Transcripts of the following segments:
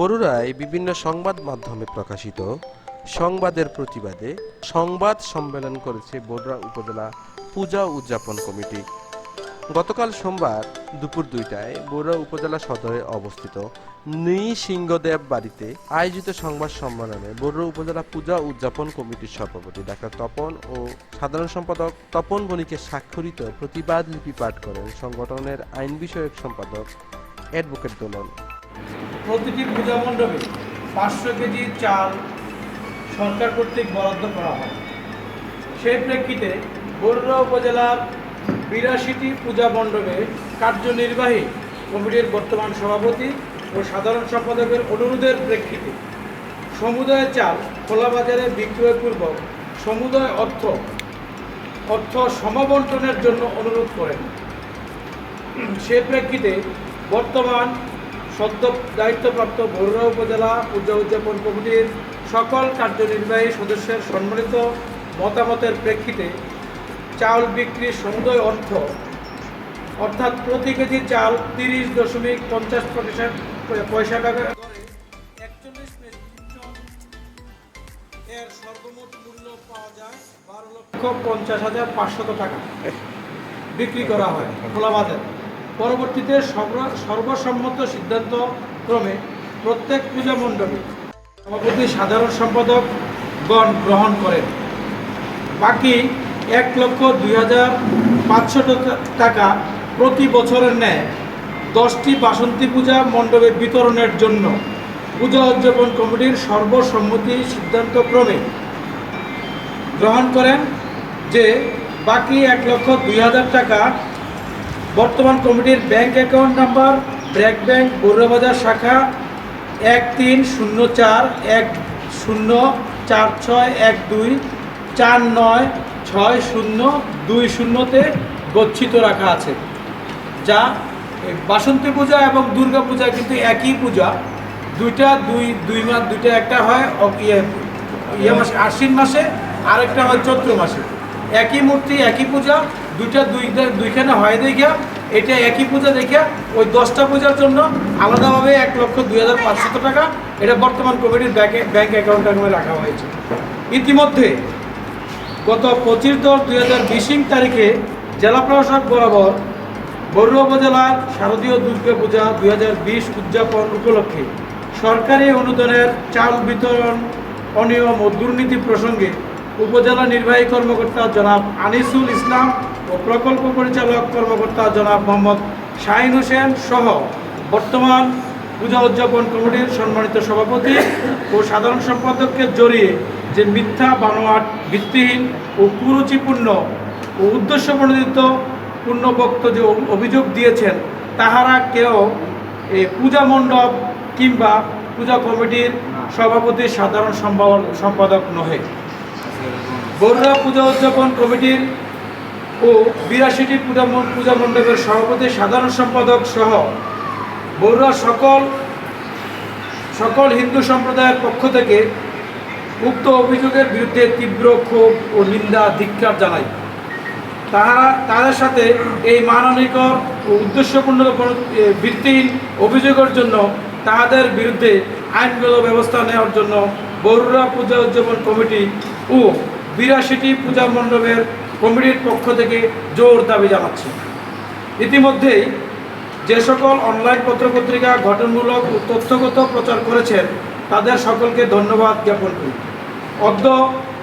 বরুড়ায় বিভিন্ন সংবাদ মাধ্যমে প্রকাশিত সংবাদের প্রতিবাদে সংবাদ সম্মেলন করেছে বরুড়া উপজেলা পূজা উদযাপন কমিটি। গতকাল সোমবার দুপুর দুইটায় বরুড়া উপজেলা সদরে অবস্থিত নৃসিংহদেব বাড়িতে আয়োজিত সংবাদ সম্মেলনে বরুড়া উপজেলা পূজা উদযাপন কমিটির সভাপতি ডাক্তার তপন ও সাধারণ সম্পাদক তপন বণিকে স্বাক্ষরিত প্রতিবাদ লিপি পাঠ করেন সংগঠনের আইন বিষয়ক সম্পাদক অ্যাডভোকেট দোলন। প্রতিটি পূজা মণ্ডপে পাঁচশো কেজি চাল সরকার কর্তৃক বরাদ্দ করা হয়। সেই প্রেক্ষিতে বরুড়া উপজেলার বিরাশিটি পূজা মণ্ডপে কার্যনির্বাহী কমিটির বর্তমান সভাপতি ও সাধারণ সম্পাদকের অনুরোধের প্রেক্ষিতে সমুদায় চাল খোলা বাজারে বিক্রয়পূর্বক সমুদায় অর্থ অর্থ সমবন্টনের জন্য অনুরোধ করেন। সে প্রেক্ষিতে বর্তমান সদ্য দায়িত্বপ্রাপ্ত বরুড়া উপজেলা পূজা উদযাপন কমিটির সকল কার্যনির্বাহী সদস্যের সম্মিলিত মতামতের প্রেক্ষিতে চাউল বিক্রির সমুদয় অর্থ, অর্থাৎ প্রতি কেজি চাল তিরিশ দশমিক পঞ্চাশ প্রতিশত পয়সা টাকা একচল্লিশ এর সর্বমোট মূল্য পাওয়া যায় বারো লক্ষ পঞ্চাশ হাজার পাঁচশত টাকা বিক্রি করা হয় খোলা বাজারে। পরবর্তীতে সর্বসম্মত সিদ্ধান্ত ক্রমে প্রত্যেক পূজা মণ্ডপে সভাপতি সাধারণ সম্পাদক গণ গ্রহণ করেন। বাকি এক লক্ষ দুই হাজার পাঁচশো টাকা প্রতি বছরের ন্যায় দশটি বাসন্তী পূজা মণ্ডপে বিতরণের জন্য পূজা উদযাপন কমিটির সর্বসম্মতি সিদ্ধান্তক্রমে গ্রহণ করেন, যে বাকি এক লক্ষ দুই হাজার টাকা বর্তমান কমিটির bank account number BRAC bank বড়ুয়াবাজার শাখা এক তিন শূন্য চার এক শূন্য চার ছয় এক দুই চার নয় ছয় শূন্য দুই শূন্যতে গচ্ছিত রাখা আছে, যা বাসন্তী পূজা এবং দুর্গা পূজা কিন্তু একই পূজা। দুইটা দুই দুই মাস, দুইটা একটা হয় ইয়ে ইয়ে মাসে, আশ্বিন মাসে, আরেকটা হয় চৈত্র মাসে। একই মূর্তি, একই পূজা, দুইটা দুই দুইখানে হয় দেখিয়া এটা একই পূজা দেখিয়া ওই দশটা পূজার জন্য আলাদাভাবে এক লক্ষ দুই হাজার পাঁচশত টাকা এটা বর্তমান কমিটির ব্যাংকে ব্যাংক অ্যাকাউন্টে রাখা হয়েছে। ইতিমধ্যে গত পঁচিশ দশ দুই হাজার বিশ তারিখে জেলা প্রশাসক বরাবর বরুড়া উপজেলার শারদীয় দুর্গা পূজা দুই হাজার বিশ উদযাপন উপলক্ষে সরকারি অনুদানের চাল বিতরণ অনিয়ম ও দুর্নীতি প্রসঙ্গে উপজেলা নির্বাহী কর্মকর্তা জনাব আনিসুল ইসলাম ও প্রকল্প পরিচালক কর্মকর্তা জনাব মোহাম্মদ শাহিন হোসেন সহ বর্তমান পূজা উদযাপন কমিটির সম্মানিত সভাপতি ও সাধারণ সম্পাদককে জড়িয়ে যে মিথ্যা, বানোয়াট, ভিত্তিহীন ও কুরুচিপূর্ণ ও উদ্দেশ্য প্রণোদিত পূর্ণবক্ত যে অভিযোগ দিয়েছেন, তাহারা কেউ এই পূজা মণ্ডপ কিংবা পূজা কমিটির সভাপতি, সাধারণ সম্পাদক সম্পাদক নহে। বরুড়া পূজা উদযাপন কমিটির ও বিরাশিটি পূজা পূজা মণ্ডপের সভাপতি, সাধারণ সম্পাদক সহ বরুড়া সকল সকল হিন্দু সম্প্রদায়ের পক্ষ থেকে উক্ত অভিযোগের বিরুদ্ধে তীব্র ক্ষোভ ও নিন্দা, ধিক্কার জানাই। তাহারা, তাদের সাথে এই মাননিকর ও উদ্দেশ্যপূর্ণ ভিত্তিহীন অভিযোগের জন্য তাহাদের বিরুদ্ধে আইনগত ব্যবস্থা নেওয়ার জন্য বরুড়া পূজা উদযাপন কমিটি ও বিরাশিটি পূজা মণ্ডপের কমিটির পক্ষ থেকে জোর দাবি জানাচ্ছি। ইতিমধ্যেই যে সকল অনলাইন পত্রপত্রিকা গঠনমূলক তথ্যগত প্রচার করেছেন, তাদের সকলকে ধন্যবাদ জ্ঞাপন করি। অদ্য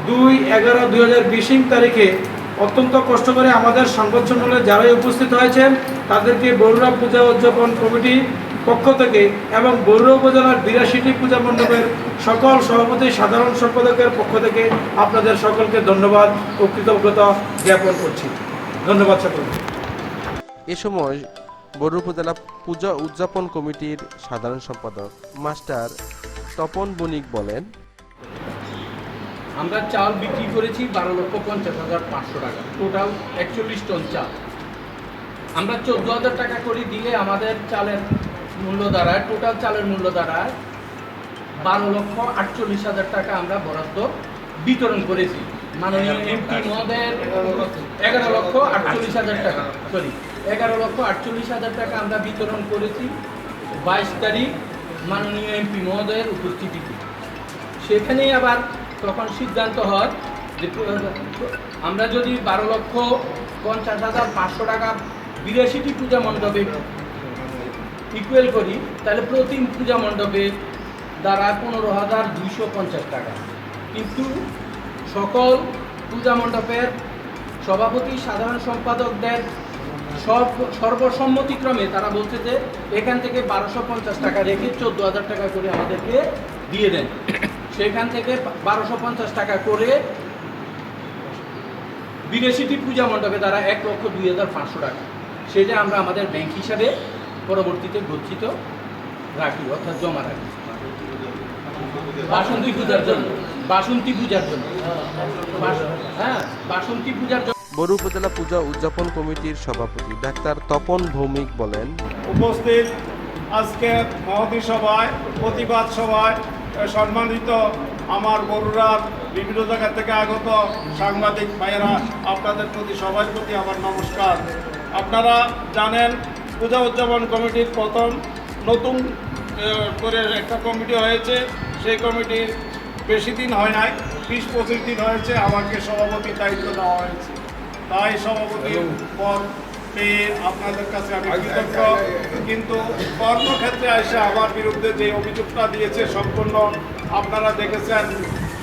দুই এগারো দুই হাজার বিশ তারিখে অত্যন্ত কষ্ট করে আমাদের সংবাদ সম্মেলনে যারাই উপস্থিত হয়েছেন, তাদেরকে বরুড়া পূজা উদযাপন কমিটি পক্ষ থেকে এবং বরুড়া উপজেলার বিরাশিটি পূজা মণ্ডপের সকল সভাপতি সাধারণ সম্পাদকের পক্ষ থেকে আপনাদের সকলকে ধন্যবাদ ও কৃতজ্ঞতা জ্ঞাপন করছি। ধন্যবাদ সকলকে। এ সময় বড় উপজেলা পূজা উদযাপন কমিটির সাধারণ সম্পাদক মাস্টার তপন বণিক বলেন আমরা চাল বিক্রি করেছি বারো লক্ষ পঞ্চাশ হাজার পাঁচশো টাকা। টোটাল একচল্লিশ টন চাল। আমরা চোদ্দ হাজার টাকা করে দিলে আমাদের চালের মূল্য দাঁড়ায় টোটাল চালের মূল্য দাঁড়ায় বারো লক্ষ আটচল্লিশ হাজার টাকা আমরা বরাদ্দ বিতরণ করেছি। মাননীয় এমপি মহোদয়ের এগারো লক্ষ আটচল্লিশ হাজার টাকা সরি এগারো লক্ষ আটচল্লিশ হাজার টাকা আমরা বিতরণ করেছি বাইশ তারিখ মাননীয় এমপি মহোদয়ের উপস্থিতিতে। সেখানেই আবার তখন সিদ্ধান্ত হয় যে আমরা যদি বারো লক্ষ পঞ্চাশ হাজার পাঁচশো টাকা বিরাশিটি পূজা মণ্ডপে ইকুয়াল করি, তাহলে প্রতি পূজা মণ্ডপে দ্বারা পনেরো হাজার দুইশো পঞ্চাশ টাকা। কিন্তু সকল পূজা মণ্ডপের সভাপতি, সাধারণ সম্পাদকদের সব সর্বসম্মতিক্রমে তারা বলছে যে এখান থেকে বারোশো পঞ্চাশ টাকা রেখে চোদ্দ হাজার টাকা করে আমাদেরকে দিয়ে দেন। সেখান থেকে বারোশো পঞ্চাশ টাকা করে বিদেশিটি পূজা মণ্ডপে তারা এক লক্ষ দুই হাজার পাঁচশো টাকা। সেটা আমরা আমাদের ব্যাংক হিসাবে পরবর্তীতে গচ্ছিত রাখি অর্থাৎ জমা রাখি। বাসন্তী পূজার জন্য বাসন্তী পূজার জন্য। হ্যাঁ বাসন্তী পূজার জন্য। বড় উপজেলা পূজা উদযাপন কমিটির সভাপতি ডাক্তার তপন ভৌমিক বলেন উপস্থিত আজকের মহতী সভায় প্রতিবাদ সভায় সম্মানিত আমার বড়ুরার বিভিন্ন জায়গা থেকে আগত সাংবাদিক ভাইয়েরা আপনাদের প্রতি সবার প্রতি আমার নমস্কার। আপনারা জানেন পূজা উদযাপন কমিটির প্রথম নতুন করে একটা কমিটি হয়েছে। সেই কমিটির বেশি দিন হয় নাই বিশ পঁচিশ দিন হয়েছে আমাকে সভাপতির দায়িত্ব দেওয়া হয়েছে। তাই সভাপতির পদ পেয়ে আপনাদের কাছে আমি কৃতজ্ঞ। কিন্তু কর্মক্ষেত্রে এসে আমার বিরুদ্ধে যে অভিযোগটা দিয়েছে সম্পূর্ণ আপনারা দেখেছেন।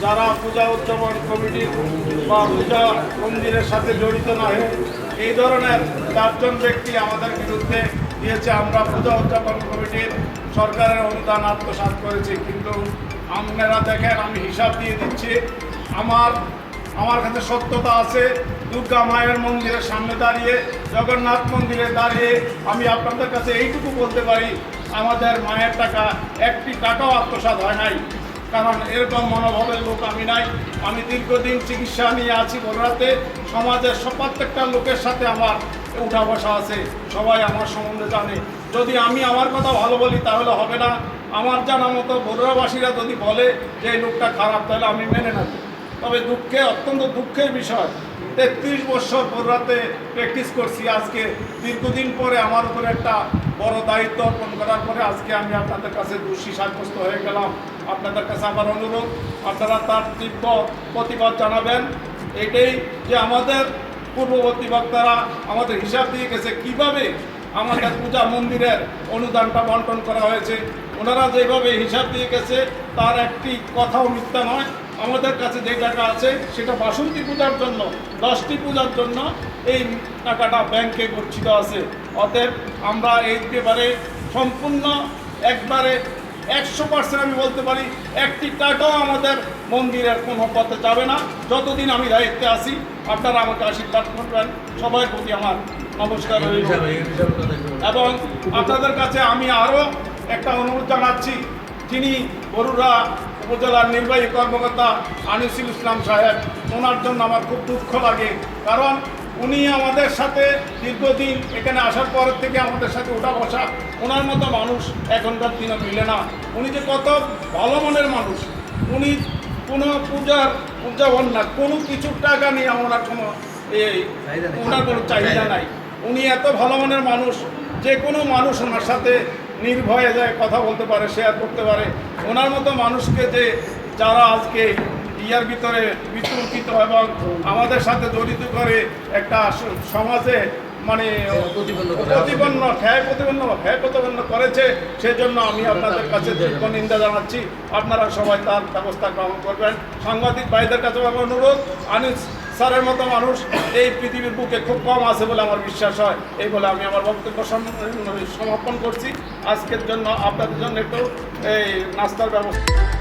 যারা পূজা উদযাপন কমিটির বা পূজা মন্দিরের সাথে জড়িত নয় এই ধরনের চারজন ব্যক্তি আমাদের বিরুদ্ধে দিয়েছে। আমরা পূজা উদযাপন কমিটির সরকারের অনুদান আত্মসাৎ করেছি। কিন্তু আপনারা দেখেন, আমি হিসাব দিয়ে দিচ্ছি, আমার আমার কাছে সত্যতা আছে। দুর্গা মায়ের মন্দিরের সামনে দাঁড়িয়ে, জগন্নাথ মন্দিরে দাঁড়িয়ে আমি আপনাদের কাছে এইটুকু বলতে পারি, আমাদের মায়ের টাকা একটি টাকাও আত্মসাৎ হয় নাই। কারণ এরকম মনোভাবের লোক আমি নাই। আমি দীর্ঘদিন চিকিৎসা নিয়ে আছি বলরাতে সমাজের সব প্রত্যেকটা লোকের সাথে আমার উঠা বসা আছে। সবাই আমার সম্বন্ধে জানে। যদি আমি আমার কথা ভালো বলি, তাহলে হবে না। আমার জানা মতো বড়ুয়াবাসীরা যদি বলে যে এই লোকটা খারাপ, তাহলে আমি মেনে নেব। তবে দুঃখে, অত্যন্ত দুঃখের বিষয়, তেত্রিশ বছর রাতে প্র্যাকটিস করছি আজকে। দীর্ঘদিন পরে আমার উপরে একটা বড় দায়িত্ব অর্পণ করার পরে আজকে আমি আপনাদের কাছে দোষী সাব্যস্ত হয়ে গেলাম। আপনাদের কাছে আমার অনুরোধ, আপনারা তার তীব্র প্রতিবাদ জানাবেন। এটাই যে আমাদের পূর্ববর্তী বক্তারা আমাদের হিসাব দিয়ে গেছে, কীভাবে আমাদের পূজা মন্দিরের অনুদানটা বন্টন করা হয়েছে। ওনারা যেভাবে হিসাব দিয়ে গেছে, তার একটি কথাও মিথ্যা নয়। আমাদের কাছে যে টাকা আছে, সেটা বাসন্তী পূজার জন্য, দশটি পূজার জন্য এই টাকাটা ব্যাংকে গচ্ছিত আছে। অতএব আমরা এই ব্যাপারে সম্পূর্ণ একবারে একশো পার্সেন্ট আমি বলতে পারি, একটি টাকাও আমাদের মন্দিরের কোনো পথে যাবে না। যতদিন আমি দায়িত্বে আছি, আপনারা আমাকে আশীর্বাদ করবেন। সবার প্রতি আমার নমস্কার। এবং আপনাদের কাছে আমি আরও একটা অনুরোধ জানাচ্ছি, যিনি বরুড়া উপজেলার নির্বাহী কর্মকর্তা আনিসুল ইসলাম সাহেব, ওনার জন্য আমার খুব দুঃখ লাগে। কারণ উনি আমাদের সাথে দীর্ঘদিন এখানে আসার পর থেকে আমাদের সাথে ওঠা বসা ওনার মতো মানুষ এখনকার দিনে মিলে না। উনি যে কত ভালো মনের মানুষ উনি কোনো পূজার উদযাপন না কোনো কিছু টাকা নিয়ে আমরা কোনো এই ওনার কোনো চাহিদা নাই। উনি এত ভালো মনের মানুষ যে কোনো মানুষ ওনার সাথে নির্ভয়ে যায় কথা বলতে পারে শেয়ার করতে পারে। ওনার মতো মানুষকে যে যারা আজকে ইয়ার ভিতরে বিতর্কিত এবং আমাদের সাথে জড়িত করে একটা সমাজে মানে প্রতিপন্ন করে। প্রতিপন্ন খ্যায় প্রতিপন্ন খ্যায় প্রতিপন্ন করেছে সেজন্য আমি আপনাদের কাছে তীব্র নিন্দা জানাচ্ছি। আপনারা সবাই তার ব্যবস্থা গ্রহণ করবেন। সাংবাদিক ভাইদের কাছে আমার অনুরোধ আনিস স্যারের মতো মানুষ এই পৃথিবীর বুকে খুব কম আছে বলে আমার বিশ্বাস হয়। এই বলে আমি আমার বক্তব্য সম- সমাপন করছি। আজকের জন্য আপনাদের জন্য একটু এই নাস্তার ব্যবস্থা